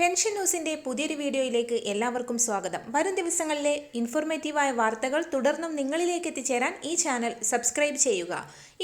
Pension ന്യൂസിന്റെ പുതിയൊരു വീഡിയോയിലേക്ക് എല്ലാവർക്കും സ്വാഗതം. വരും ദിവസങ്ങളിലെ ഇൻഫോർമേറ്റീവായ വാർത്തകൾ തുടർന്നും നിങ്ങളിലേക്ക് എത്തിച്ചേരാൻ ഈ ചാനൽ സബ്സ്ക്രൈബ് ചെയ്യുക.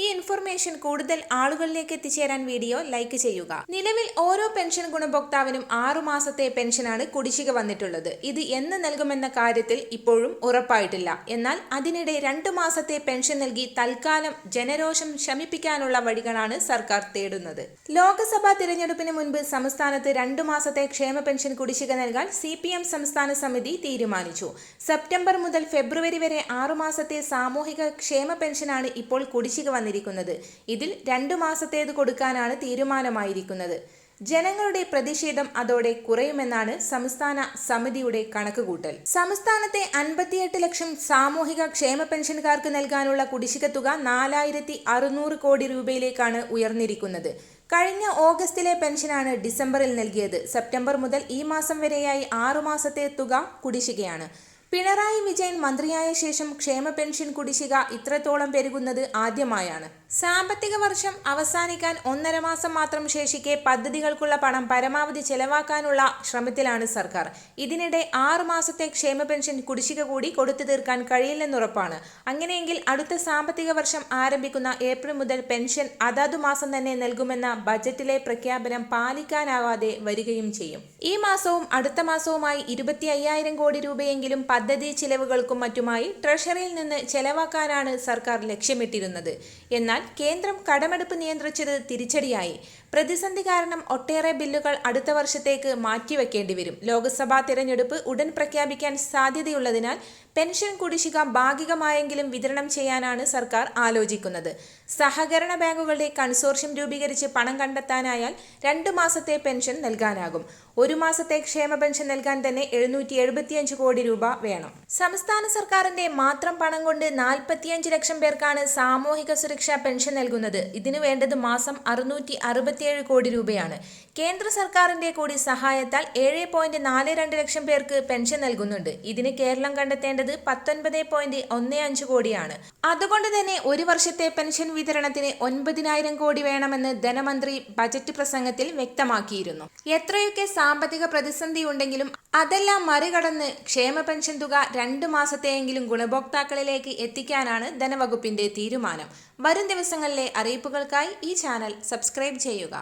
ഈ ഇൻഫർമേഷൻ കൂടുതൽ ആളുകളിലേക്ക് എത്തിച്ചേരാൻ വീഡിയോ ലൈക്ക് ചെയ്യുക. നിലവിൽ ഓരോ പെൻഷൻ ഗുണഭോക്താവിനും ആറു മാസത്തെ പെൻഷനാണ് കുടിശ്ശിക വന്നിട്ടുള്ളത്. ഇത് എന്ന് നൽകുമെന്ന കാര്യത്തിൽ ഇപ്പോഴും ഉറപ്പായിട്ടില്ല. എന്നാൽ അതിനിടെ രണ്ടു മാസത്തെ പെൻഷൻ നൽകി തൽക്കാലം ജനരോഷം ശമിപ്പിക്കാനുള്ള വഴികളാണ് സർക്കാർ തേടുന്നത്. ലോക്സഭാ തിരഞ്ഞെടുപ്പിന് മുൻപ് സംസ്ഥാനത്ത് രണ്ടു മാസത്തെ പെൻഷൻ കുടിശ്ശിക നൽകാൻ സി പി എം സംസ്ഥാന സമിതി തീരുമാനിച്ചു. സെപ്റ്റംബർ മുതൽ ഫെബ്രുവരി വരെ ആറുമാസത്തെ സാമൂഹിക ക്ഷേമ പെൻഷനാണ് ഇപ്പോൾ കുടിശ്ശിക വന്നിരിക്കുന്നത്. ഇതിൽ രണ്ടു മാസത്തേത് കൊടുക്കാനാണ് തീരുമാനമായിരിക്കുന്നത്. ജനങ്ങളുടെ പ്രതിഷേധം അതോടെ കുറയുമെന്നാണ് സംസ്ഥാന സമിതിയുടെ കണക്കുകൂട്ടൽ. സംസ്ഥാനത്തെ അൻപത്തിയെട്ട് ലക്ഷം സാമൂഹിക ക്ഷേമ പെൻഷൻകാർക്ക് നൽകാനുള്ള കുടിശ്ശിക തുക നാലായിരത്തി അറുന്നൂറ് കോടി രൂപയിലേക്കാണ് ഉയർന്നിരിക്കുന്നത്. കഴിഞ്ഞ ഓഗസ്റ്റിലെ പെൻഷനാണ് ഡിസംബറിൽ നൽകിയത്. സെപ്റ്റംബർ മുതൽ ഈ മാസം വരെയായി ആറുമാസത്തെ തുക കുടിശ്ശികയാണ്. പിണറായി വിജയൻ മന്ത്രിയായ ശേഷം ക്ഷേമ പെൻഷൻ കുടിശ്ശിക ഇത്രത്തോളം പെരുകുന്നത് ആദ്യമായാണ്. സാമ്പത്തിക വർഷം അവസാനിക്കാൻ ഒന്നര മാസം മാത്രം ശേഷിക്കെ പദ്ധതികൾക്കുള്ള പണം പരമാവധി ചെലവാക്കാനുള്ള ശ്രമത്തിലാണ് സർക്കാർ. ഇതിനിടെ ആറു മാസത്തെ ക്ഷേമ പെൻഷൻ കുടിശ്ശിക കൂടി കൊടുത്തു തീർക്കാൻ കഴിയില്ലെന്നുറപ്പാണ്. അങ്ങനെയെങ്കിൽ അടുത്ത സാമ്പത്തിക വർഷം ആരംഭിക്കുന്ന ഏപ്രിൽ മുതൽ പെൻഷൻ അതാതു മാസം തന്നെ നൽകുമെന്ന ബജറ്റിലെ പ്രഖ്യാപനം പാലിക്കാനാവാതെ വരികയും ചെയ്യും. ഈ മാസവും അടുത്ത മാസവുമായി ഇരുപത്തി അയ്യായിരം കോടി രൂപയെങ്കിലും പദ്ധതി ചിലവുകൾക്കും മറ്റുമായി ട്രഷറിയിൽ നിന്ന് ചെലവാക്കാനാണ് സർക്കാർ ലക്ഷ്യമിട്ടിരുന്നത്. എന്നാൽ കേന്ദ്രം കടമെടുപ്പ് നിയന്ത്രിച്ചത് തിരിച്ചടിയായി. പ്രതിസന്ധി കാരണം ഒട്ടേറെ ബില്ലുകൾ അടുത്ത വർഷത്തേക്ക് മാറ്റിവെക്കേണ്ടി വരും ലോക്സഭാ തിരഞ്ഞെടുപ്പ് ഉടൻ പ്രഖ്യാപിക്കാൻ സാധ്യതയുള്ളതിനാൽ പെൻഷൻ കുടിശ്ശിക ഭാഗികമായെങ്കിലും വിതരണം ചെയ്യാനാണ് സർക്കാർ ആലോചിക്കുന്നത്. സഹകരണ ബാങ്കുകളുടെ കൺസോർഷ്യം രൂപീകരിച്ച് പണം കണ്ടെത്താനായാൽ രണ്ട് മാസത്തെ പെൻഷൻ നൽകാനാകും. ഒരു മാസത്തെ ക്ഷേമ പെൻഷൻ നൽകാൻ തന്നെ എഴുന്നൂറ്റി എഴുപത്തിയഞ്ച് കോടി രൂപ വേണം. സംസ്ഥാന സർക്കാരിന്റെ മാത്രം പണം കൊണ്ട് നാൽപ്പത്തിയഞ്ച് ലക്ഷം പേർക്കാണ് സാമൂഹിക സുരക്ഷാ പെൻഷൻ നൽകുന്നത്. ഇതിനു വേണ്ടത് മാസം അറുന്നൂറ്റി അറുപത്തിയേഴ് കോടി രൂപയാണ്. കേന്ദ്ര സർക്കാരിന്റെ കൂടി സഹായത്താൽ ഏഴ് പോയിന്റ് നാല് രണ്ട് ലക്ഷം പേർക്ക് പെൻഷൻ നൽകുന്നുണ്ട്. ഇതിന് കേരളം കണ്ടെത്തേണ്ടത് പത്തൊൻപത് പോയിന്റ് ഒന്ന് അഞ്ച് കോടിയാണ്. അതുകൊണ്ട് തന്നെ ഒരു വർഷത്തെ പെൻഷൻ വിതരണത്തിന് ഒൻപതിനായിരം കോടി വേണമെന്ന് ധനമന്ത്രി ബജറ്റ് പ്രസംഗത്തിൽ വ്യക്തമാക്കിയിരുന്നു. എത്രയൊക്കെ സാമ്പത്തിക പ്രതിസന്ധി ഉണ്ടെങ്കിലും അതെല്ലാം മറികടന്ന് ക്ഷേമ പെൻഷൻ തുക രണ്ട് മാസത്തെയെങ്കിലും ഗുണഭോക്താക്കളിലേക്ക് എത്തിക്കാനാണ് ധനവകുപ്പിന്റെ തീരുമാനം. വരും ദിവസങ്ങളിലെ അറിയിപ്പുകൾക്കായി ഈ ചാനൽ സബ്സ്ക്രൈബ് ചെയ്യുക.